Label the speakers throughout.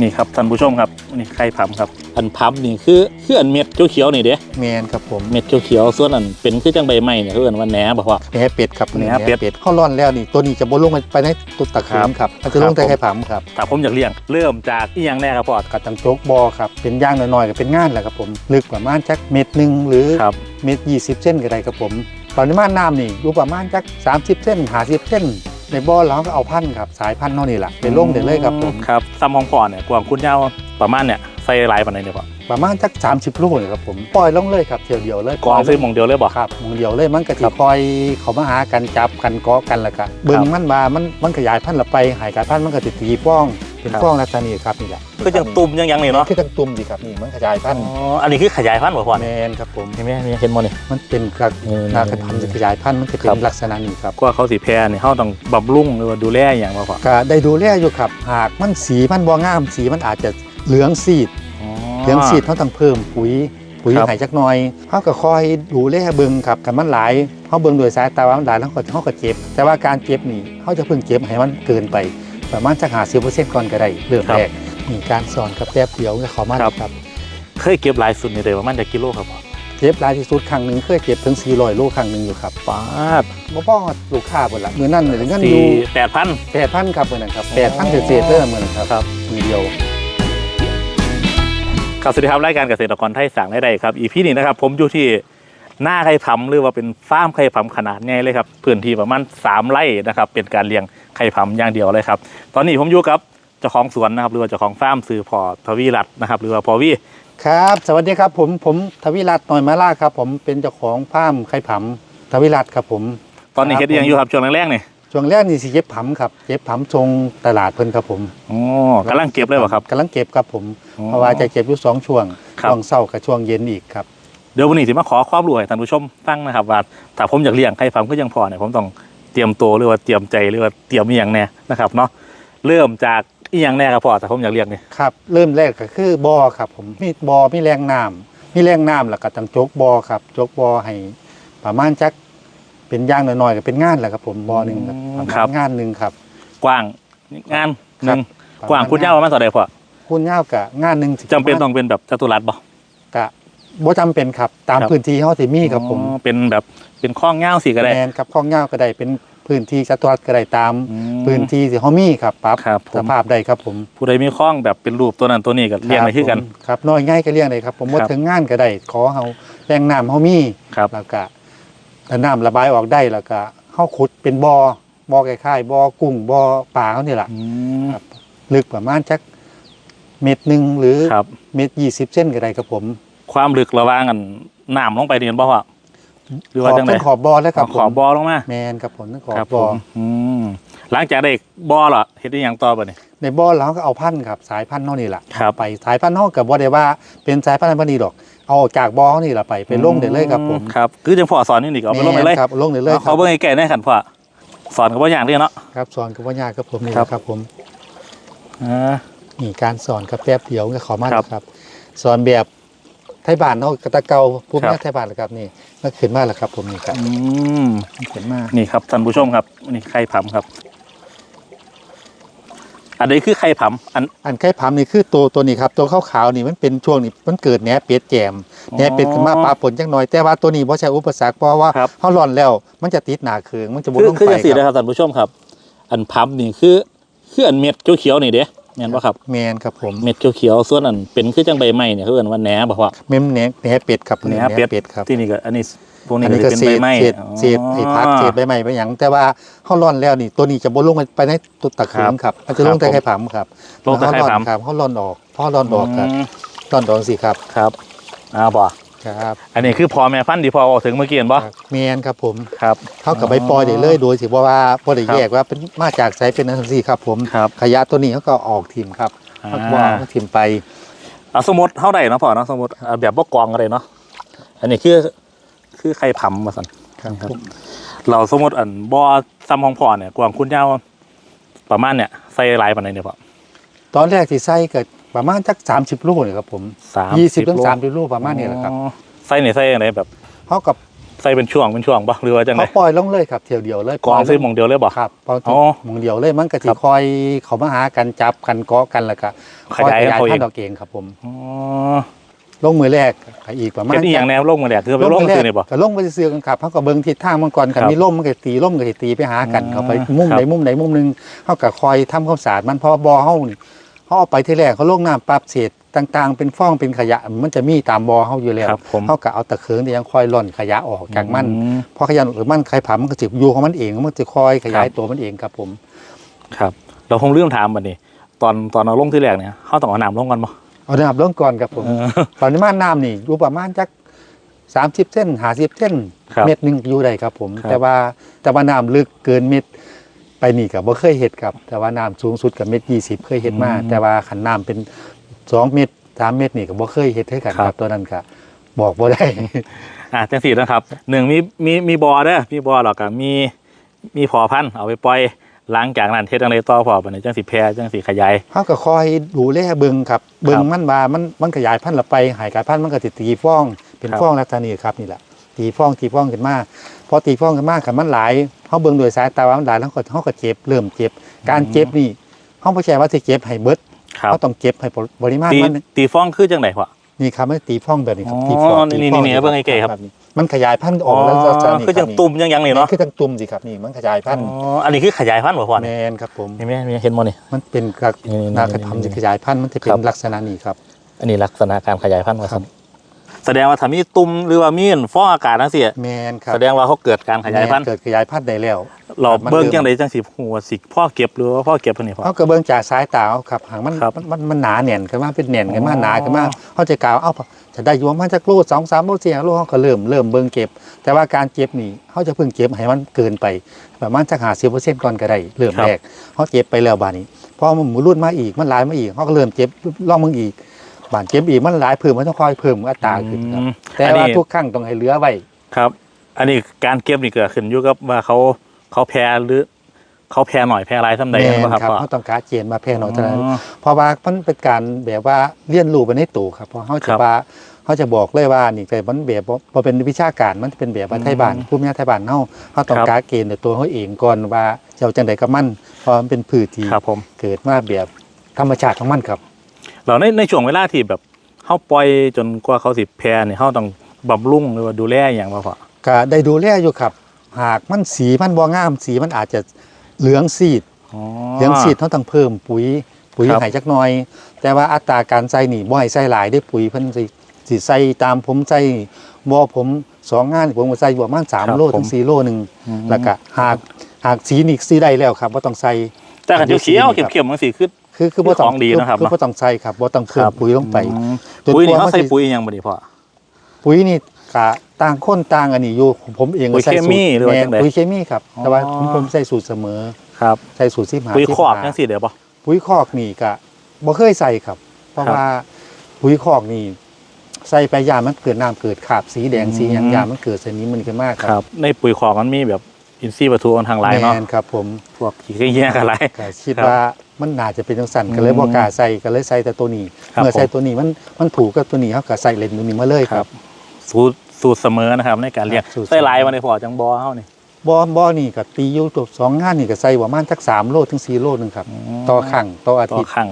Speaker 1: นี่ครับท่านผู้ชมครับนี่ไข่ผำครับอันผำนี่คือคืออันเม็ดเขียวๆนี่เด้
Speaker 2: แมนครับผม
Speaker 1: เม็ดเขียวๆส่วนอันเป็นคือจังใบไม้เนี่ยเขาเอิ้นว่าแหนบอกว่า
Speaker 2: แหนเป็ดครับ
Speaker 1: แหนเป็ด
Speaker 2: เข้าร่อนแล้วนี่ตัวนี้จะบนลงไปในตุตะเขืนครับมันจะลงแต่ไข่ผำครับ
Speaker 1: ถ้าผมอยากเลี้ยงเริ่มจากอีหยังแน่ครับพ่อ
Speaker 2: กระตังโจกบอครับเป็นย่างน้อยๆก็เป็นง่านแหละครับผมลึกประมาณจักเม็ดหนึ่งหรือ
Speaker 1: ครับ
Speaker 2: เม็ดยี่สิบเส้นก็ได้ครับผมปริมาณน้ำนี่อยู่ประมาณจัก30เส้นหาสิบเส้น ในบ่อเราก็เอาพันธุ์ครับสายพันธุ์เท่านี้แหละไปลงได้เลยครับผม
Speaker 1: ครับซ้ำของพ่อเนี่ยกวางคุณยาวประมาณเนี่ยใส่หลายปานใดเนี่ยพ่อ
Speaker 2: ประมาณจัก30ลูกเลยครับผมปล่อยลงเลยครับเที่ยวเดียวเลย
Speaker 1: กองซื้อหมองเดียวเลยบ่
Speaker 2: ครับหมองเดียวเลยมันก็
Speaker 1: ค
Speaker 2: สิ
Speaker 1: รับ
Speaker 2: ปล่อยเขามาหากันจับกันเกาะกันแล้วก็เบิ่งมันมามันมันขยายพันธุ์ละไปหายการพันธุ์มันก็สิตีฟ้อง เป็นฟ้องลักษณะนี้ครับนี่แหละ
Speaker 1: ก็ยังตุ่มยังยังนี่เนาะ
Speaker 2: คือจังตุ่มดีครับนี่มันขยายพันธุ์
Speaker 1: อ๋ออันนี้คือขยายพันธุ์บ่พ่อ
Speaker 2: แม
Speaker 1: เนี่ย
Speaker 2: นครับผม
Speaker 1: เห็นไหมเห็นบ่นี่
Speaker 2: มันเป็นกระ
Speaker 1: อืม
Speaker 2: นากระทำจะขยายพันธุ์มันจะเป็
Speaker 1: ครั
Speaker 2: น
Speaker 1: บ
Speaker 2: ลักษณะนี้ครับ
Speaker 1: กว่าเขาสิแพร่เนี่ยเขาต้องบำรุงหรือว่าดูแลอย่างบ่พ่อ
Speaker 2: ก็ได้ดูแลอยู่ครับ หากมันสีมันบ่งามสีมันอาจจะเหลืองซีด
Speaker 1: อ๋อ
Speaker 2: เหลืองซีดเขาต้องเพิ่มปุ๋ยปุ๋ย
Speaker 1: ครับ
Speaker 2: ให้จักหน่อยเขาก็คอยดูแลเบิ่งครับกันมันหลายเขาเบิ่งโดวยสายตาว่ามันหลายแล้วเขาก็เขาก็เก็บ แต่ว่าการเก็บนี่เขาจะเพิ่งเก็บให้มันเกินไป ประมาณจักหาสิบเปอร์เซ็นต์ก่อนก็ได้เริ่มแรกมีการสอนกับแป๊บเดียวก็เขามาเลยครับ
Speaker 1: เคยเก็บหลายสุดนี่เลยประมาณจะกิโลครับพ่อ
Speaker 2: เก็บหลายที่สุดครั้งหนึ่งเคยเก็บถึง400โลครั้งหนึ่งอยู่ครับ
Speaker 1: ปาด
Speaker 2: บ่พ่อลูกค้าเบิดละมื้อนั้นเลยเงินอ
Speaker 1: สี่
Speaker 2: ยู่
Speaker 1: แปดพัน
Speaker 2: 8,000ครับมื้อนั้นครับ
Speaker 1: อ๋อ
Speaker 2: 8,000เศษๆเด้อมื้อนั้นครับ
Speaker 1: ครับ
Speaker 2: มือเดียว
Speaker 1: ครับสวัสดีครับรายการเกษตรกรไทยสั่งได้ใดครับอีพีนี้นะครับผมอยู่ที่ หน้าไข่ผำหรือว่าเป็นฟาร์มไข่ผำขนาดใหญ่เลยครับพื้นที่ประมาณ3ไร่นะครับเป็นการเลี้ยงไข่ผำอย่างเดียวเลยครับ ตอนนี้ผมอยู่กับเจ้าของสวนนะครับหรือว่าเจ้าของฟาร์มซื้อพอทวีรัตน์นะครับหรือว่าพอวี
Speaker 2: ครับ สวัสดีครับผมผมทวิรัตน์หน่อยมาล่าครับผมเป็นเจ้าของฟาร์มไข่ผำทวิรัตน์ครับผม
Speaker 1: ตอนนี้
Speaker 2: ครับ
Speaker 1: เฮ็ดอิหยังอยู่ครับช่วงแรกๆนี่
Speaker 2: ช่วงแรกนี่สิเย็บผำครับเย็บผำทรงตลาดเพิ่นครับผม
Speaker 1: อ๋อกำลังเก็บเลยเหรอครับ
Speaker 2: กำลังเก็บครับผม
Speaker 1: อ๋อ
Speaker 2: เพราะว่าจะเก็บอยู่สองช่วง
Speaker 1: ครับ
Speaker 2: ช่วงเช้ากับช่วงเย็นอีกครับ
Speaker 1: เดี๋ยววันนี้สิมาขอความรู้ให้ท่านผู้ชมฟังนะครับว่าถ้าผมอยากเลี้ยงไข่ผำก็ยังพอเนี่ยผมต้องเตรียมตัวหรือว่าเตรียมใจหรือว่าเตรียมอีหยังแน่นะครับเนาะเริ่มจากอีหยังแน่ครับพ่อแต่ผมอยากเลี้ยงนี่
Speaker 2: ครับ เริ่มแรกก็คือบ่อครับ ผมมีบ่อมีแรงน้ำมีแรงน้ำแล้วก็ต้องจกบ่อครับจกบ่อให้ประมาณจักเป็นอย่างน้อยๆก็เป็นงานแหละครับ ผมบ่อหนึ่งครับประมาณงานหนึ่งครับ
Speaker 1: กว้างงานหนึ่ง
Speaker 2: ครับ
Speaker 1: กว้างคุณยาวประมาณเท่าใดพ่อ
Speaker 2: คุณยาวกับงานหนึ่งสิ
Speaker 1: จำเป็นต้องเป็นแบบจัตุรัสบ่
Speaker 2: กะ บ่จำเป็นครับ ตาม
Speaker 1: ครับ
Speaker 2: พื้นที่เฮาสิมีครับผม
Speaker 1: อ๋อเป็นแบบเป็นข้องเงาวสิก็ได้
Speaker 2: แมนครับข้องยาวก็ได้เป็นพื้นที่จัตุรัสก็ได้ตาม
Speaker 1: อืม
Speaker 2: พื้นที่ที่เฮามีครับปรับ
Speaker 1: ครับผม
Speaker 2: สภาพได้ครับผม
Speaker 1: ผู้ใดมีข้องแบบเป็นรูปตัวนั้นตัวนี้ก็เลี้ยงได้คือกัน
Speaker 2: ผมครับน้อยง่ายก็เลี้ยงได้ครับ ผมบ่
Speaker 1: ครับ
Speaker 2: ถึงงานก็ได้ขอเฮาแรงน้ำเฮามี
Speaker 1: ครับ
Speaker 2: แล้วก็ถ้าน้ำระบายออกได้แล้วก็เฮาขุดเป็นบ่อบ่อคล้ายๆบ่อกุ้งบ่อปลาเฮานี่ล่ะ
Speaker 1: อืม
Speaker 2: ครับ ลึกประมาณจักเม็ดหนึงหรือ
Speaker 1: ครับ
Speaker 2: เม็ด20เส้นก็ได้ครับผม
Speaker 1: ความลึกระหว่างกันน้ำลงไปนี่เห็นบ่พ่อหรือว่าจังได
Speaker 2: ขอบขอบบ่อแล้วครับ
Speaker 1: ขอบบอลงมา
Speaker 2: แมนครับผมต้องขอ
Speaker 1: ครับ
Speaker 2: บ่อ
Speaker 1: ผมอืมหลังจากได้บอลเหรอเฮ็ดได้หยังต่อบ่นี่
Speaker 2: ในบ่อเราก็เอาพันธุ์ครับสายพันธุ์เท่านี้แหละ
Speaker 1: ครับ
Speaker 2: ไปสายพันธุ์เท่ากับบ่ได้ว่าเป็นสายพันธุ์พันธุ์นี้ดอกเอาออกจากบ่อเท่านี่แหละไปไปลงได้เลยครับผม
Speaker 1: ครับคือจังพ่อสอนนี่นี่ก็เอาไปลงได้เลย
Speaker 2: แม่นครับลงได้เลยค
Speaker 1: เขา
Speaker 2: รับ
Speaker 1: เบิ่งให้แก่ได้ขันพ่อสอนก็บ่ยากเด้เนาะ
Speaker 2: ครับสอนกับว่ายากครับผมนี่
Speaker 1: ครับ
Speaker 2: ครับผม
Speaker 1: อ่า
Speaker 2: นี่การสอนกับแป๊บเดียวก็เขอมา
Speaker 1: ครับ
Speaker 2: ครับ สอนแบบ ไทยบ้านเนาะกระตะเกาภูมิ
Speaker 1: ครับ
Speaker 2: ปัญญาไทยบ้านแหละครับนี่มันขึ้นมาแล้วครับผมนี่ครับ
Speaker 1: อืม
Speaker 2: ขึ้นมา
Speaker 1: นี่ครับท่านผู้ชมครับนี่ไข่ผำครับ อันนี้คือไข่ผำอัน
Speaker 2: อันไข่ผํนี่คือตัวตัวนี้ครับตัวขาวๆนี่มันเป็นช่วงนี้มันเกิดแหนเป็ดแจม
Speaker 1: อ๋อ
Speaker 2: แหนเป็ดขึ้นมาปลาผลจังหน่อยแต่ว่าตัวนี้บ่ใช่อุปสรรคเพราะว่า
Speaker 1: ครับ
Speaker 2: เฮาร่อนแล้วมันจะติดหนาเคืองมันจะบ่
Speaker 1: คือ
Speaker 2: ลง
Speaker 1: คือ
Speaker 2: ไป
Speaker 1: จังซี่
Speaker 2: ค
Speaker 1: นะ
Speaker 2: รับ
Speaker 1: ครับท่านผู้ชมครับ อันผำนี่คือคืออันเม็ดเขียวๆนี่เด้ แม่นบ่ครับ
Speaker 2: แมนครับผม
Speaker 1: เม็ดเขียวๆส่วนอันเป็นคือจังใบไม้เนี่ยเขาเอิ้นว่าแหนบ่พ่อ
Speaker 2: เมมแหนแหนเป็ดครับ
Speaker 1: แหน
Speaker 2: แหน
Speaker 1: เป็ด
Speaker 2: เป็ดครับ
Speaker 1: ที่นี่ก็อันนี้พวกนี้
Speaker 2: อัน
Speaker 1: ก็
Speaker 2: นี้
Speaker 1: จะ
Speaker 2: ก็
Speaker 1: เป็น
Speaker 2: เศ
Speaker 1: ใบ
Speaker 2: ษ
Speaker 1: ไม้
Speaker 2: เศษเศษไอ้พักเศษใบไม้ไปหยังแต่ว่าเฮาร่อนแล้วนี่ตัวนี้จะบ่ลงไปในตุตะเขืองครับมันจะลงแต่ไข่ผํครับ
Speaker 1: ลงแต่ไข่ผำ
Speaker 2: ครับเฮาร่อนออกพอร่อนออกครับ
Speaker 1: ม
Speaker 2: ร่อนออกสิครับ
Speaker 1: ครับอ่าบ่
Speaker 2: ครับ
Speaker 1: อันนี้คือพอแม่พันธุ์ที่พอบอกถึงเมื่อกี้เห็นบ่
Speaker 2: แมนครับผม
Speaker 1: ครับ
Speaker 2: เท่ากับใบปล่อยได้เลยโดยสิบ่ว่าบ่ได้
Speaker 1: ครับ
Speaker 2: แยกว่าเป็นมาจากไสเป็นอันนั้นสิครับผม
Speaker 1: ครับ
Speaker 2: ขยะตัวนี้เขาก็ออกทีมครับ
Speaker 1: อ่า
Speaker 2: เขาก็เอาทีมไป
Speaker 1: เอาสมมติเท่าไหร่เนาะพ่อเนาะสมมติเอาแบบบ่กองอะไรเนาะอันนี้คือคือไข่ผำมาสั่น
Speaker 2: ครับผม
Speaker 1: เราสมมติอันบ่อซ้ำของพ่อเนี่ยกวางคุณยาวประมาณเนี่ยใส่หลายปานใดเนี่ยพ่อ
Speaker 2: ตอนแรกที่ใส่ก็ ประมาณจัก30ลูกนี่ครับผม
Speaker 1: สาม
Speaker 2: 20ถึง30ลูกประมาณนี้แหละครับ
Speaker 1: อ๋อใส่เนี่ยใส่อะไรแบบ
Speaker 2: เขากับ
Speaker 1: ใส่เป็นช่วงเป็นช่วงบ่หรือว่าจังได
Speaker 2: เขาปล่อยลงเลยครับเที่ยวเดียวเลย
Speaker 1: กองใส่หมองเดียวเลยบ่
Speaker 2: ครับพอ
Speaker 1: อ๋อ
Speaker 2: หมองเดียวเลยมันก็สิ
Speaker 1: ครับ
Speaker 2: คอยเขามาหากันจับกันเกาะกันแล้วก็
Speaker 1: ขยาย
Speaker 2: ข
Speaker 1: เขาเอง
Speaker 2: พันธุ์ดอกเองครับผม
Speaker 1: อ๋อ
Speaker 2: ลงมือแรกอีกประมาณ
Speaker 1: เฮ็ดอีหยังแนวลงมาแหละคือไปลง
Speaker 2: มื
Speaker 1: ซื้อนี่บ่
Speaker 2: ก็ลงไปซื้อกันครับเขาก็เบิ่งทิศทางมันก่อนกัน
Speaker 1: ครับ
Speaker 2: มีล่มมันก็ตีล่มก็สิตีไปหากัน
Speaker 1: อืม
Speaker 2: เขาไปมุม
Speaker 1: ครับ
Speaker 2: ใดมุมใดมุมหนึงเขาก็คอยทำความสะอาดมันเพราะว่าบ่อเฮานี่ เขาเอาไปที่แรกเขาลงน้ำปรับเศษต่างๆ เป็นฟองเป็นขยะมันจะมีตามบ่อเฮาอยู่แล้ว
Speaker 1: ครับผม
Speaker 2: เขาก็เอาตะเคิงที่ยังคอยล่อนขยะออกจากมัน
Speaker 1: อื
Speaker 2: พอขยะหรือมันใครผามันก็สิอยู่ของมันเองมันจะคอยขยาย
Speaker 1: ครับ
Speaker 2: ตัวมันเองครับผม
Speaker 1: ครับเราคงลืมถามบัดนี้ ตอนตอนเอาลงที่แรกเนี่ยเฮาต้องเอาน้ำลงก่อนบ่
Speaker 2: เอาน้ำลงก่อนครับผม
Speaker 1: เออ
Speaker 2: ตอนนี้มาน้ำนี่อยู่ประมาณจักสามสิบเส้นหาสิบเส้น
Speaker 1: ครับ
Speaker 2: เม็ดหนึ่งอยู่ได้ครับผม
Speaker 1: ครับ
Speaker 2: แต่ว่าแต่ว่าน้ำลึกเกินเม็ด ไปนี่กับบ่เคยเห็ดครับ แต่ว่าน้ำสูงสุดกับเม็ดยี่สิบเคยเห็ดมาแต่ว่าขันน้ำเป็นสองเม็ดสามเม็ดนี่กับบ่เคยเห็ดให้กันครับตัวนั้นก็บอกบ่ได้
Speaker 1: อะจังสี่นะครับหนึ่งมีมีมีบอเด้อมีบอหรอกกับมีมีพอพันธุ์เอาไปปล่อยหลังจากนั้นเฮ็ดจังไดต่อพอบัดนี้จังสิแพร่จังสิขยาย
Speaker 2: เขาก็คอยดูแลเบิ่งครับเบิ่งมันว่ามันมันขยายพันธุ์ละไปหายกายพันธุ์มันก็สิตีฟ้องเป็น
Speaker 1: ครับ
Speaker 2: ฟ้องลักษณะนี้ครับนี่แหละตีฟ้องตีฟ้องขึ้นมา พอตีฟ้องขึ้นมาคันมันหลายเขาเบิ่งโดวยสายตาว่ามันหลายแล้วก็เขาก็เจ็บเริ่มเจ็บ การเจ็บนี่เขาบ่ใช่ว่าสิเจ็บให้เบิด
Speaker 1: ครับ
Speaker 2: เขาต้องเจ็บให้ปริมาณ
Speaker 1: ตี
Speaker 2: มัน
Speaker 1: ตีฟ้องคือจังไดพ่อ
Speaker 2: นี่ครับมันตีฟ้องแบบนี้ครับ
Speaker 1: อ๋อ
Speaker 2: ตีฟ้อง
Speaker 1: นี่
Speaker 2: ตีฟ้อง
Speaker 1: นี่นี่เบิ่งให้เก๋ครับ
Speaker 2: นี่มันขยายพันธุ์ออกแล้วลักษณะนี้
Speaker 1: คือจัง
Speaker 2: รับ
Speaker 1: ตุ่มยังยังนี่เนาะ
Speaker 2: คือจังตุ่มสิครับนี่มันขยายพันธุ์
Speaker 1: อ๋ออันนี้คือขยายพันธุ์บ่พ่อ
Speaker 2: แม
Speaker 1: นี่
Speaker 2: นครับผม
Speaker 1: นี่แม่มีเห็นบ่นี่
Speaker 2: มันเป็นกระ
Speaker 1: นี่ๆๆ
Speaker 2: นากระทำจะขยายพันธุ์มันจะเป็
Speaker 1: ครั
Speaker 2: น
Speaker 1: บ
Speaker 2: ลักษณะนี้ครับ
Speaker 1: อันนี้ลักษณะการขยายพันธุ์ว่า
Speaker 2: ครั
Speaker 1: ซั่
Speaker 2: บ
Speaker 1: น แสดงว่าถ้ามีตุ่มหรือว่ามีฟองอากาศจังซี่
Speaker 2: แมนครับ
Speaker 1: แสดงว่าเขาเกิดการขยายพันธุ์
Speaker 2: แม่เกิดขยายพันธุ์ได้แล้ว
Speaker 1: เรา
Speaker 2: มัน
Speaker 1: เบิ่ง
Speaker 2: เริ่ม
Speaker 1: จังไดจังสิหัวสิพ่อเก็บหรือว่าพ่อเก็บเพิ่นนี่พ่อ
Speaker 2: เขาก็เบิ่งจากสายตาเอาครับหางมัน
Speaker 1: ครับ
Speaker 2: มันมันมันหนาแน่นขึ้นมาเป็นแน่นขึ้นมา
Speaker 1: อ๋อ
Speaker 2: หนาขึ้นมาเขาจะกล่าวเอ้าจะได้อยู่ประมาณจักโลสองสามโลสี่ห้าโลเขาก็เริ่มเริ่มเบิ่งเก็บ แต่ว่าการเก็บนี่เขาจะเพิ่งเก็บให้มันเกินไปประมาณจักหาสิบเปอร์เซ็นต์ก่อนก็ได้เริ่มแรกเขาเก็บไปแล้วบาดนี้พอมันหมุนรุ่นมาอีกมันหลายมาอีกเขาก็เริ่มเก็บลองมึงอีก บานเก็บอีกมันหลายเพิ่มมันต้องคอยเพิ่มอัตราขึ้นครับ
Speaker 1: อืม
Speaker 2: แต่
Speaker 1: อัน
Speaker 2: ว่า
Speaker 1: นี้
Speaker 2: ทุกครั้งต้องให้เหลือไว้
Speaker 1: ครับ อันนี้การเก็บนี่เกิดขึ้นอยู่กับว่าเขาเขาแพ้หรือเขาแพ้หน่อยแพ้หลายทำใด
Speaker 2: แม่น
Speaker 1: นะครับ
Speaker 2: ครับ
Speaker 1: พ่อ
Speaker 2: เขาต้องการเจนมาแพร่หน่อยเท่านั้น
Speaker 1: อ๋อ
Speaker 2: เพราะว่ามันเป็นการแบบว่าเรียนรู้ไปในตัวครับเพราะเขา
Speaker 1: ค
Speaker 2: จะ
Speaker 1: รับ
Speaker 2: ว่าเขาจะบอกเลยว่านี่แต่มันแบบบ่บ่เป็นวิชาการมันเป็นแบบว่า
Speaker 1: อืม
Speaker 2: ไทยบ้านภูมิปัญญาไทยบ้านเฮาเขาต้อง
Speaker 1: ครับ
Speaker 2: การเกณฑ์ในตัวเขาเองก่อนว่าจะเอาจังใดกับมันเพราะมันเป็นพืชที่
Speaker 1: ครับผม
Speaker 2: เกิดมาแบบธรรมชาติของมันครับ
Speaker 1: เราในในช่วงเวลาที่แบบเขาปล่อยจนกว่าเขาสิแพ้เนี่ยเขาต้องบำรุงหรือว่าดูแลอย่างว่าพ่อ
Speaker 2: ก็ได้ดูแลอยู่ครับ หากมันสีมันบ่งาม สีมันอาจจะเหลืองซีด
Speaker 1: อ๋อ
Speaker 2: เหลืองซีดเขาต้องเพิ่มปุ๋ย ปุ๋ย
Speaker 1: ครับ
Speaker 2: ให้จักหน่อย แต่ว่าอัตราการใส่นี่บ่ให้ใส่หลายได้อปุ๋ยเพิ่นสิสิใส่ตามผมใส่บ่ผมสองงานผมก็ใส่อยู่ประมาณ3โลถึง4โลหนึง
Speaker 1: อืม
Speaker 2: แล้วก็หากหากสีนี่สีได้แล้วครับบ่ต้องใส่
Speaker 1: แต่ขันเขียวๆเข็มๆมันสิคือ
Speaker 2: คือคือบ่ต้อง
Speaker 1: ของดีนะครับ
Speaker 2: คือ
Speaker 1: เนาะ
Speaker 2: บ่ต้องใส่ครับบ่ต้องเพิ่มปุ๋ยลงไป
Speaker 1: อืม
Speaker 2: จน
Speaker 1: ปุ๋ยนี่
Speaker 2: กว่า
Speaker 1: เขา
Speaker 2: มัน
Speaker 1: ใส่
Speaker 2: สิ
Speaker 1: ปุ๋ยอิหยังบ่ดีพ่อ
Speaker 2: ปุ๋ยนี่ก็ต่างคนต่างอันนี้อยู่ผมเองก็ใส่
Speaker 1: ปุ๋ยเคมีหรือว่า
Speaker 2: แม่
Speaker 1: จังใด
Speaker 2: ปุ๋ยเคมีครับ แต่ว่า
Speaker 1: อ๋อ
Speaker 2: ผมผมใส่สูตรเสมอ
Speaker 1: ครับ
Speaker 2: ใส่สูตร15
Speaker 1: ปุ๋ยคอก
Speaker 2: 15
Speaker 1: จังสิเดี๋ยวบ่
Speaker 2: ปุ๋ยคอกนี่ก็บ่เคยใส่ครับ เพราะ
Speaker 1: ครับ
Speaker 2: ว่าปุ๋ยคอกนี่ใส่ไปยามมันเกิดน้ำเกิดขาบสีแดง
Speaker 1: อืม
Speaker 2: สีหยังยามมันเกิดสนิมมันขึ้นมาก
Speaker 1: ครับ ในปุ๋ยคอกมันมีแบบอินทรีย์วัตถุค่อนข้างหลายเนาะ
Speaker 2: แมนครับผม
Speaker 1: พวกขี้เหี้ยกันหลาย
Speaker 2: ก็คิด
Speaker 1: ครับ
Speaker 2: ว่า มันน่าจะเป็นจังสัน
Speaker 1: อืม
Speaker 2: ก็เลยบ่กล้าใส่ก็เลยใส่แต่ตัวนี้
Speaker 1: ครับ
Speaker 2: เมื่อใส่
Speaker 1: ผม
Speaker 2: ตัวนี้มันมันถูกกับตัวนี้เขาก็ใส่เลนส์ตัวนี้มาเลยครับ
Speaker 1: สูตรสูตรเสมอนะครับ ในการเลี้ยง
Speaker 2: ครับสูตร
Speaker 1: ใส่ลายมาในพอจังบอเฮานี่
Speaker 2: บ่บ่นี่ก็ตีอยู่ตัวสองงานนี่ก็ใส่ประมาณสัก3โลถึง4โลนึงครับ
Speaker 1: ม
Speaker 2: ต่อครั้งต่ออา
Speaker 1: ต่อ
Speaker 2: ทิตย์
Speaker 1: ครั้ง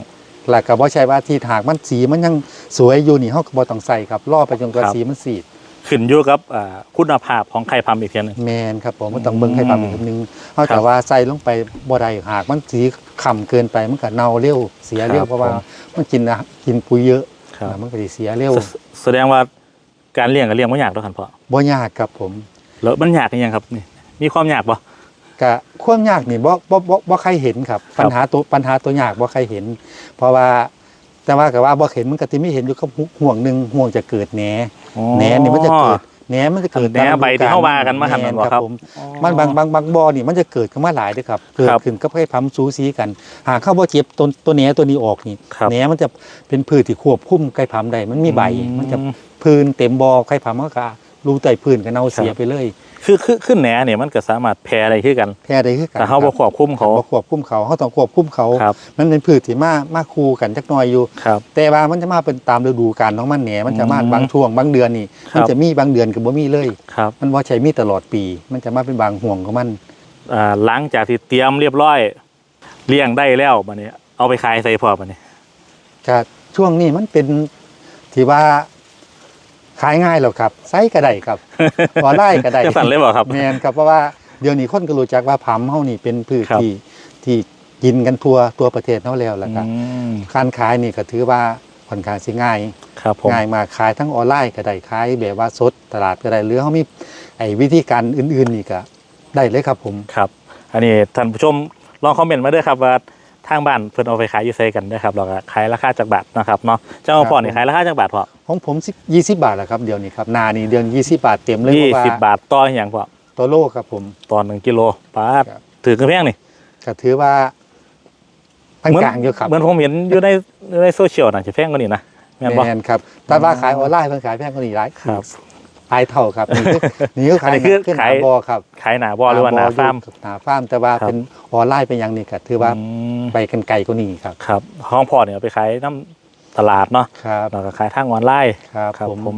Speaker 2: แล้วก็บ่ใช่ว่าที่หากมันสีมันยังสวยอยู่นี่เฮาก็บ่ต้องใส่ครับรอไปจนกว่า
Speaker 1: ครับ
Speaker 2: สีมันสีด
Speaker 1: ขึ้นอยู่กับอ่าคุณภาพของไข่พำอีกเทียหนึง
Speaker 2: แมนครับผมมันต้องเบิ่งให้ปรับอีกนิดนึงเขา
Speaker 1: ครั
Speaker 2: แต่
Speaker 1: บ
Speaker 2: ว่าใส่ลงไปบ่ได้หากมันสี ข่ำเกินไปมันก็เน่าเร็วเสียเร็ว
Speaker 1: ครับ
Speaker 2: เพราะว่า
Speaker 1: ผม
Speaker 2: มันกินนะกินปุ๋ยเยอะ
Speaker 1: ครับ
Speaker 2: มันก็สิเสียเร็ว
Speaker 1: แสแสดงว่าการเลี้ยงก็เลี้ยงไม่ยากตัวขันพอ
Speaker 2: บ่ยากครับผม
Speaker 1: แล้วมันยากยังครับนี่มีความยากปะ
Speaker 2: ก็ความยากนี่บ่บ่บ่บ่ใครเห็นครับ
Speaker 1: ครับ
Speaker 2: ปัญหาตัวปัญหาตัวยากบ่ใครเห็น เพราะว่าแต่ว่าก็ว่าบ่เห็นมันก็สิมีเห็นอยู่กับห่วงหนึงห่วงจะเกิดแหนแหนนี่มันจะเกิด แหนมันจะเกิด
Speaker 1: แหนใบที่เขาว่ากันมาหั่น
Speaker 2: แห
Speaker 1: บ่ครับ
Speaker 2: ผมมันบางบางบางบ่อนี่มันจะเกิดขึ้นมาหลายเด้วยครับเกิด
Speaker 1: ครับ
Speaker 2: ขึ้นกับไข่พัมสูสีกัน หากเข้าบ่เจ็บตัวตัวแหนตัวนี้ออกนี่
Speaker 1: ครับ
Speaker 2: แหนมันจะเป็นพืชที่ควบคุมไข่พัมได้มันมีใบ
Speaker 1: อื
Speaker 2: มันจะพื้นเต็มบ่อไข่พัมมันก็ รูไตพื้นก็เน่าเสียไปเลย
Speaker 1: คือคือขึ้นแหนเนี่ยมันก็สามารถแพร่ได้คือกัน
Speaker 2: แพ้ได้คือกัน
Speaker 1: แต่เขาบ่ควบคุมเขา
Speaker 2: บ่ควบคุมเขาเขาต้องควบคุมเขา
Speaker 1: ครับ
Speaker 2: มันเป็นพืชที่มามาคู่กันจักหน่อยอยู่
Speaker 1: ครับ
Speaker 2: แต่ว่ามันจะมาเป็นตามฤดูกาลของมันแหนมันจะมา
Speaker 1: อืม
Speaker 2: บางช่วงบางเดือนนี่
Speaker 1: ครับ
Speaker 2: มันจะมีบางเดือนก็บ่มีเลย
Speaker 1: ครับ
Speaker 2: มันบ่ใช่มีตลอดปี มันจะมาเป็นบางห่วงของมัน
Speaker 1: อ่าหลังจากที่เตรียมเรียบร้อยเลี้ยงได้แล้วบัดนี้ เอาไปขายใส่พอบัดนี้
Speaker 2: ก็ช่วงนี้มันเป็นที่ว่า ขายง่ายแล้วครับไซส์ก็ได้ครับออนไลน์ก็ได้
Speaker 1: จะสั่นเลยบ่ครับ
Speaker 2: แมนครับเพราะว่าเดี๋ยวนี้คนก็รู้จักว่าผำเฮานี่เป็นพืช
Speaker 1: ครับ
Speaker 2: ที่ที่กินกันทั่วทั่วประเทศเฮาแล้วล่ะครับ
Speaker 1: อืม
Speaker 2: การขายนี่ก็ถือว่าค่อนข้างสิง่าย
Speaker 1: ครับผม
Speaker 2: ง่ายมากขายทั้งออนไลน์ก็ได้ขายแบบว่าสดตลาดก็ได้หรือเฮามีไอ้วิธีการอื่นๆนี่ก็ได้เลยครับผม
Speaker 1: ครับ อันนี้ท่านผู้ชมลองคอมเมนต์มาด้วยครับว่า ทางบ้านเพิ่นเอาไปขายอยู่ไสกันนะครับเราก็ขายราคาจากบาทนะครับเนาะเจ้าพ่อนี่ขายราคาจากบาทพอ
Speaker 2: ของผม10 20บาทแหละครับเดี๋ยวนี้ครับนานี่เดือน20บาทเต็มเลย
Speaker 1: ยี่
Speaker 2: เพราะว่า
Speaker 1: สิบบาทต่ออย่างพอ
Speaker 2: ตัวโลครับผม
Speaker 1: ตอนหนึ่งกิโลป้าด
Speaker 2: ครับ
Speaker 1: ถือกระแพงนี่
Speaker 2: ก็ถือว่าปานกลางอยู่ครับ
Speaker 1: เหมือนผมเห็นอยู่ในในโซเชียลน่ะจะแพงกว่านี้นะแม่นบ่
Speaker 2: แมนครับแต่ว่าขายออนไลน์เพิ่นขายแพงกว่านี้หลาย
Speaker 1: ครับ
Speaker 2: หลายเท่าครับ นี่คือนี่คือ
Speaker 1: อั
Speaker 2: ขานย
Speaker 1: นี้คือ
Speaker 2: ขึ้นห
Speaker 1: ขาย
Speaker 2: นาบอครับ
Speaker 1: ขายหนาบ่หรือว่าหนาฟาร์ม
Speaker 2: หนาฟาร์มแต่ว่า
Speaker 1: ครับ
Speaker 2: เป็นออนไลน์เป็นอย่างนี้ก็ถือว่า
Speaker 1: อืม
Speaker 2: ไปกันไกลกว่านี้ครับ
Speaker 1: ครับห้องพ่อเนี่ยเอาไปขายน้ำตลาดเนาะ
Speaker 2: ครับ
Speaker 1: แล้วก็ขายทางออนไลน์
Speaker 2: ครับ
Speaker 1: ครับ
Speaker 2: ผม
Speaker 1: ผม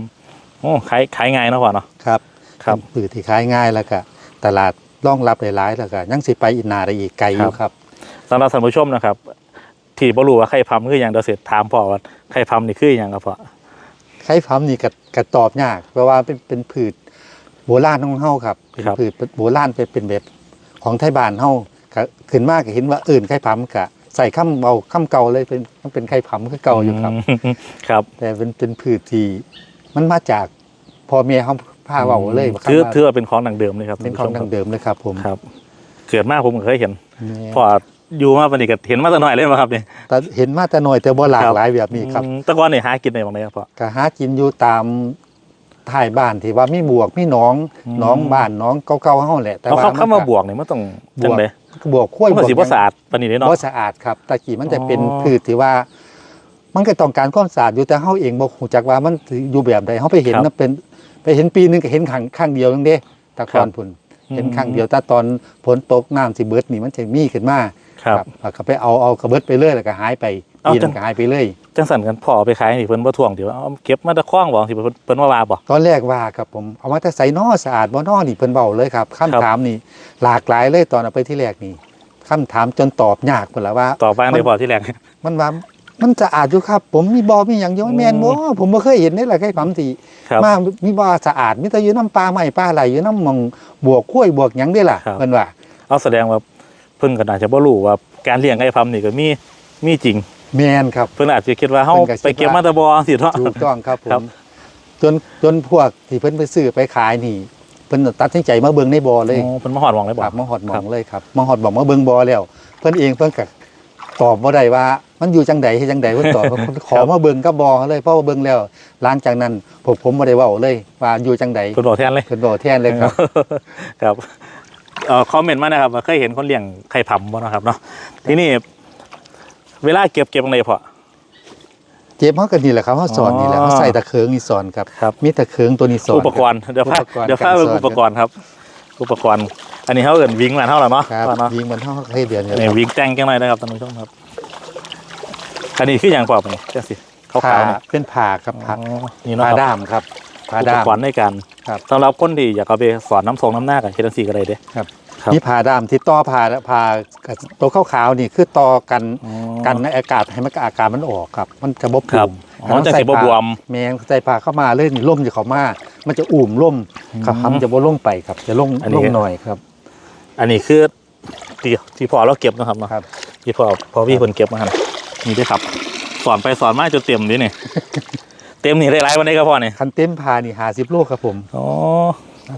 Speaker 1: โอ้ขายขายง่ายเนาะพ่อเนาะ
Speaker 2: ครับ
Speaker 1: ครับ
Speaker 2: เป็นปืนที่ขายง่ายแล้วก็ตลาดรองรับหลายๆแล้วก็ยังสิไปอีกหนาได้อีกไกลอยู่ครับ
Speaker 1: สำหรับท่านผู้ชมนะครับ ที่บ่รู้ว่าไข่พำคืออย่างเดี๋ยวเสร็จถามพ่อว่าไข่พำนี่คืออย่างครับพ่อ
Speaker 2: ไข่พัมนี่ก็ก็ตอบยาก เพราะว่าเป็นเป็นผืชโบราณของเฮาครับเป็นผืชโบราณเป็นเป็นแบบของไทยบ้านเฮาก็ขึ้นมากก็เห็นว่าเอื่นไข่พัมก็ใส่ข้ามเบาข้ามเก่าเลยเป็นมันเป็นไข่พัมคือเก่าอยู่ครับ
Speaker 1: มครับ
Speaker 2: แต่เป็นเป็นพืชที่มันมาจากพ่อแม่เขาพาเว้าเลยว่า
Speaker 1: ถือ
Speaker 2: คำว่า
Speaker 1: ถือว่าเป็นของดังเดิมเลยครับ
Speaker 2: เป็นของดังเดิมเลยครับ ผม
Speaker 1: ครับ เกิดมาผมก็เคยเห็น
Speaker 2: แม่
Speaker 1: พ่อ อยู่มาปานนี้ก็เห็นมาแต่น้อยเลยมาครับนี่
Speaker 2: แต่เห็นมาแต่น้อยแต่บ่หลากหลายแบบนี้ครับ
Speaker 1: อืมแตะกอนนี่หากินได้บ้างไหมครับพ่อ
Speaker 2: ก็หากินอยู่ตามท้ายบ้านที่ว่ามีบวกมีหน้อง
Speaker 1: อืม
Speaker 2: หน้องบ้านหน้องเก่าๆเฮาแหละแต่
Speaker 1: เอา
Speaker 2: ว่า
Speaker 1: เข้าเข้ามา
Speaker 2: ก็
Speaker 1: บวกนี่มันต้องจังได๋
Speaker 2: บวกข้วย
Speaker 1: มัน
Speaker 2: บ
Speaker 1: ก็
Speaker 2: วก
Speaker 1: สิบ่สะอาดปานนี้เด้เนาะ
Speaker 2: บ่สะอาดครับตะกี้มันจะเป็น
Speaker 1: อ๋อ
Speaker 2: พืชที่ว่า มันก็ต้องการความสะอาดอยู่แต่เฮาเองบ่ฮู้จักว่ามันอยู่แบบใดเฮาไปเห็น
Speaker 1: ครับ
Speaker 2: นะเป็นไปเห็นปีหนึงก็เห็นครั้งครั้งเดียวนึงเด้แตะกอน
Speaker 1: ครับ
Speaker 2: พุ่น เห็นครั้งเดียวแต่ตอนฝนตกน้ำสิเบิดนี่มันจะมีขึ้นมา
Speaker 1: ครับ
Speaker 2: แล้วก็ไปเอาเอากระเบิดไปเรื่อยแล้วก็หายไป
Speaker 1: เอา
Speaker 2: ปี
Speaker 1: จั
Speaker 2: นึ
Speaker 1: ง
Speaker 2: งก็หายไปเรื่อย
Speaker 1: จังสั่นกันพ่อเอาไปขายนี่เพิ่นบ่ทวงที่ว่าเอาเก็บมาแตะคล้องบ่ที่เพิ่นเพิ่นว่าว่าบ่
Speaker 2: ตอนแรกว่าครับผมเอามาแต่ใส่นอสะอาดบ่นอนี่เพิ่นเบาเลยครับ
Speaker 1: ครับ
Speaker 2: คำถามนี่หลากหลายเลยตอนเอาไปที่แรกนี่คำถามจนตอบยากเพิ่นละว่า
Speaker 1: ต่อบ้างได้บ่ที่แรก
Speaker 2: มันว่ามันสะอาดอยู่ครับ ผมมีบ่อมีหยังอยู่แม่นบ่ผมบ่เคยเห็นนี่แหละไอ้ปั๊มสิ
Speaker 1: ครับ
Speaker 2: มามีบ่อสะอาดมีแต่อยู่น้ำปลาไม้ปลาไหลอยู่น้ำหมองบวกกล้วยบวกหยังได้ล่ะ
Speaker 1: ครับ
Speaker 2: เพิ่นว่า
Speaker 1: เอาแสดงว่า เพิ่นก็น่าจะบ่รู้ว่าการเลี้ยงไก่พัมนี่ก็มีมีจริง
Speaker 2: แม่นครับ
Speaker 1: เพิ่นอาจจะคิดว่าเฮา
Speaker 2: เพิ่นก็คิดว่า
Speaker 1: ไปเก็บมาแต่บ่สิเนาะ
Speaker 2: ถูกต้องครับผ
Speaker 1: ครั
Speaker 2: ม
Speaker 1: บ
Speaker 2: จนจนพวกที่เพิ่นไปซื้อไปขายนี่ เพิ่นตัดสินใจมาเบิ่งในบ่อเลย
Speaker 1: อ๋อเพิ่นมาฮอดหวังเลยบ่
Speaker 2: ครับมาฮอดหม
Speaker 1: ครั
Speaker 2: อบ งเลยครับมาฮอดหมองมาเบิ่งบ่อแล้ว เพิ่นเองเพิ่นก็ตอบบ่ได้ว่า มันอยู่จังใดเฮ็ดจังใดเพิ่นตอบเพิ่นขอมาเบิ่งกับบ่อเลยเพราะว่าเบิ่งแล้วหลังจากนั้นพวกผมบ่ได้เว้าเลยว่าอยู่จังใด
Speaker 1: เพิ่นบอกแทนเลย
Speaker 2: เพิ่นบอกแทนเลยครับ
Speaker 1: ครับ เอ่อคอมเมนต์มานะครับว่าเคยเห็นคนเลี้ยงไข่ผํบ่เนาะครับเนาะทีนี้เวลาเก็บเก็บจังไดพอ
Speaker 2: เจ็บเฮาก็นี่แหละครับเฮาสอนนี่แหละ
Speaker 1: อ๋อ
Speaker 2: เฮาใส่ตะเคิงนี่สอนครับ
Speaker 1: ครับ
Speaker 2: มีตะเคิงตัวนี้สอน
Speaker 1: อุปกรณ์เดี๋ยวพา
Speaker 2: อุปกรณ์
Speaker 1: เดี๋ยวพา
Speaker 2: การ
Speaker 1: ไป
Speaker 2: สอน
Speaker 1: อุปกรณ์ครับ อุปกรณ์ อันนี้เฮาเอิ้นวิ่งมาเท่าแล้วเนาะ
Speaker 2: ครับ
Speaker 1: พ่อเนาะ
Speaker 2: ยิงมันเฮาเคยเดือนอยู่
Speaker 1: นี่วิ่งแจ้งจังไดนะครับท่านผู้ชมครับ อันนี้คือหยังพอปะนี่จังสิขาว
Speaker 2: ผ่า
Speaker 1: ๆนี่
Speaker 2: เป็นผ่าครับผ่า
Speaker 1: อ๋อนี่เนาะ
Speaker 2: ผ่า
Speaker 1: ครับ
Speaker 2: ด้ามครับผ่า
Speaker 1: อุป
Speaker 2: ด้าม
Speaker 1: กรณ์ในการ
Speaker 2: ครับ
Speaker 1: สำหรับคนที่อยากเอาไปสอนน้ำทรงน้ำหน้ากันเฮ็ดจังซี่ก็ได้เด้
Speaker 2: ครับ
Speaker 1: ครับ
Speaker 2: นี่ผ่าด้ามที่ต่อผ่าผ่ากับตัวขาวๆนี่คือต่อกัน
Speaker 1: อ๋อ
Speaker 2: กันในอากาศให้มันอากาศมันออกครับ มันจะบบ
Speaker 1: ครับ
Speaker 2: ปุ่ม
Speaker 1: อ๋อจังสิบ่บวม
Speaker 2: แมงใส่ผ่าเข้ามาเลยนี่ล่มจะเข้ามามันจะอุ่มล่ม
Speaker 1: อืม
Speaker 2: เขาทำจะบ่ลงไปครับ จะลง
Speaker 1: อันนี้
Speaker 2: ลงหน่อยครับ
Speaker 1: อันนี้คือที่ที่พอเราเก็บนะครับเนาะ
Speaker 2: ครับ
Speaker 1: ที่พอพอพี่เพิ่นเก็บมาหั่นนี่ด้วยครับสอนไปสอนมาจนเต็มนี่นี่เต็มนี่ได้หลายวันนี้ครับพ่อนี่
Speaker 2: คันเต็มผ่านี่หาสิบโลครับผม
Speaker 1: อ๋อ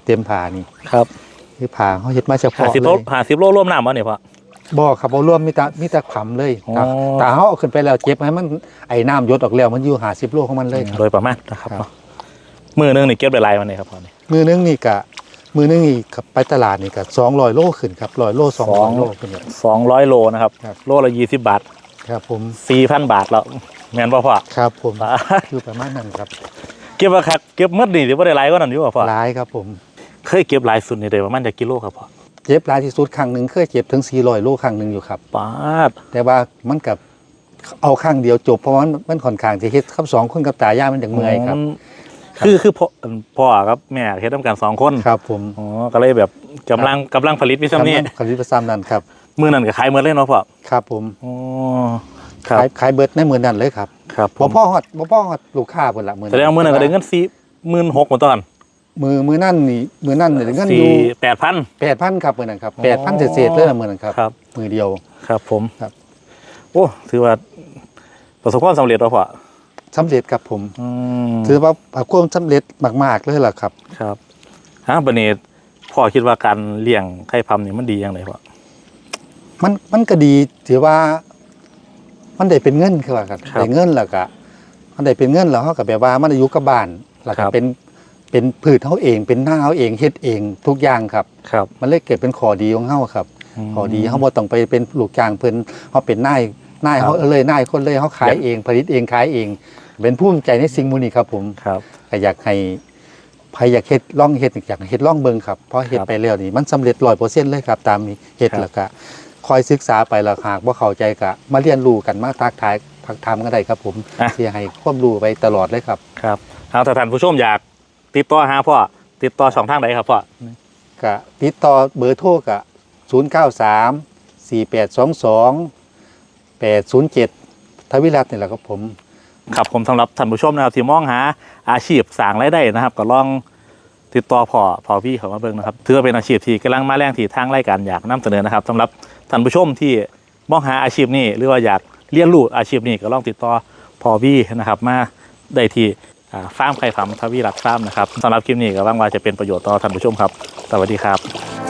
Speaker 2: เต็มผ่านี่
Speaker 1: ครับ
Speaker 2: คือผ่าเขาเฮ็ดมาเฉ
Speaker 1: หา
Speaker 2: พาะ
Speaker 1: สิบ
Speaker 2: เล
Speaker 1: โล
Speaker 2: ย
Speaker 1: หาสิบโลร่วมน้ำวะเนี่ยพ่อ
Speaker 2: บ่ครับบ่รวมมีแต่มีแต่ขำเลย
Speaker 1: อ๋อ
Speaker 2: ตาเขาเอาขึ้นไปแล้วเจ็บให้มันไอ้น้ำหยดออกแล้วมันอยู่หาสิบโลของมันเลยครับ
Speaker 1: โดยประมาณนะครับ
Speaker 2: ครับ
Speaker 1: เนาะมือหนึงนี่เก็บได้หลายวันนี้ครับพ่อนี่
Speaker 2: มือนึงนี่กะมือนึงนี่ครับไปตลาดนี่กะสองร้อยโลขึ้นครับร้อยโลสองร้อยโลขึ้นครับ
Speaker 1: สองร้อยโลนะครับ
Speaker 2: ครับ
Speaker 1: โลละยี่สิบบาท
Speaker 2: ครับผม
Speaker 1: สี่พันบาทแล้วแม่นป่ะพ่อ
Speaker 2: ครับผม
Speaker 1: บาท
Speaker 2: อยู่ประมาณนั้นครับ
Speaker 1: ก็บว่าคักเก็บหมดนี่สิบ่ได้หลายกว่านั้นอยู่บ่พ่อ
Speaker 2: หลายครับผม
Speaker 1: เคยเก็บหลายสุดนี่ได้ประมาณจักกิโลครับพ่อ
Speaker 2: เจ็บหลายที่สุดครั้งหนึ่งเคยเจ็บถึง400โลครั้งหนึ่งอยู่ครับ
Speaker 1: ปาด
Speaker 2: แต่ว่ามันกับเอาข้างเดียวจบเพราะว่ามันมันค่อนข้างจะเฮ็ดครับสองคนกับตายายมันอย่างเมื่อยครับ
Speaker 1: มคือคือพ่อพ่อกับแม่เฮ็ดนํกันสองคน
Speaker 2: ครับผม
Speaker 1: อ๋อก็เลยแบบกำลังกำลังผลิตวิซัมนี้
Speaker 2: คำนี้ประซ้ำนั่นครับ
Speaker 1: มื้อนั้นก็ขายหมดเลยเนาะพ่อ
Speaker 2: ครับผม
Speaker 1: อ๋อครับ
Speaker 2: ขายขายเบิดในมือนั่นเลยครับ
Speaker 1: ครับผ
Speaker 2: บ่
Speaker 1: ม
Speaker 2: พ่อฮอดบ่พ่อฮอดลูกค้าเพิ่นละมือ
Speaker 1: แสดงว่ามื้อนั้นก็ได้เงิน4 6 0 0 0หมดตอน
Speaker 2: มือมือนั่นนี่มือนั่นนี่ได้เงินอ
Speaker 1: สี่
Speaker 2: ยู่
Speaker 1: แปดพัน
Speaker 2: 8,000ครับมือนั้นครับ
Speaker 1: อ๋อ
Speaker 2: 8,000เศษๆเลยละมือนั้นครับ
Speaker 1: ครับ
Speaker 2: มือเดียว
Speaker 1: ครับ ผม
Speaker 2: ครับ
Speaker 1: โอ้ถือว่าประสบความสำเร็จแล้วพ่อ
Speaker 2: สำเร็จครับผม
Speaker 1: อืม
Speaker 2: ถือว่าความสำเร็จมากๆเลยล่ะครับ
Speaker 1: ครับฮะบันนี้พ่อคิดว่าการเลี้ยงไข่พำนี่มันดีอย่างไรพ่อ
Speaker 2: มันมันก็ดีถือว่า มันได้เป็นเงินคือว่าครับได้เงินแล้วก็มันได้เป็นเงินแล้วเขาก็แบบว่ามันอายุกับบ้านแล้วก็เป็น เป็นพืชเขาเอง เป็นหน้าเขาเองเฮ็ดเองทุกอย่างครับ
Speaker 1: ครับ
Speaker 2: มันเลยเกิดเป็นข้อดีของเขาครับข้อดีเขาบ่ต้องไปเป็นลูกจ้างเพิ่นเขาเป็นนายนายเขาเลยนายคนเลยเขาขายเองผลิตเองขายเอง เป็นผู้ภูมิใจในสิ่งมูนี้ครับ ผม
Speaker 1: ครับ
Speaker 2: ก็อยากให้ใครอยากเฮ็ดล่องเฮ็ดอยากให้เฮ็ดล่องเบิ่งครับเพราะเฮ็ด
Speaker 1: ครับ
Speaker 2: ไปแล้วนี่มันสำเร็จ100%เลยครับ ตามนี้เฮ็ด
Speaker 1: ครับ
Speaker 2: แล้วก็คอยศึกษาไปแล้วหากบ่เข้าใจก็มาเรียนรู้กันมาทักทายพักทำกันได้ครับ ผม
Speaker 1: อะ
Speaker 2: ที่ให้ความรู้ไปตลอดเลยครับ
Speaker 1: ครับเอาถ้าท่านผู้ชมอยาก ติดต่อหาพ่อติดต่อช่องทางไหนครับพ่อ
Speaker 2: ก็ติดต่อเบอร์โทรก็093 4822 807ทวิรัตน์นี่แหละครับผม
Speaker 1: ครับผมสำหรับท่านผู้ชมนะครับที่มองหาอาชีพสร้างรายได้นะครับ ก็ลองติดต่อพ่อพ่อพี่เขามาเบิ่งนะครับถือว่าเป็นอาชีพที่กำลังมาแรงที่ทางรายการอยากนำเสนอนะครับสำหรับท่านผู้ชมที่มองหาอาชีพนี้หรือว่าอยากเรียนรู้อาชีพนี้ก็ลองติดต่อพ่อพี่นะครับมาได้ที่อ่า ฟาร์มไข่ผำทวีรักฟาร์มนะครับสำหรับคลิปนี้ก็หวังว่าจะเป็นประโยชน์ต่อท่านผู้ชมครับ สวัสดีครับ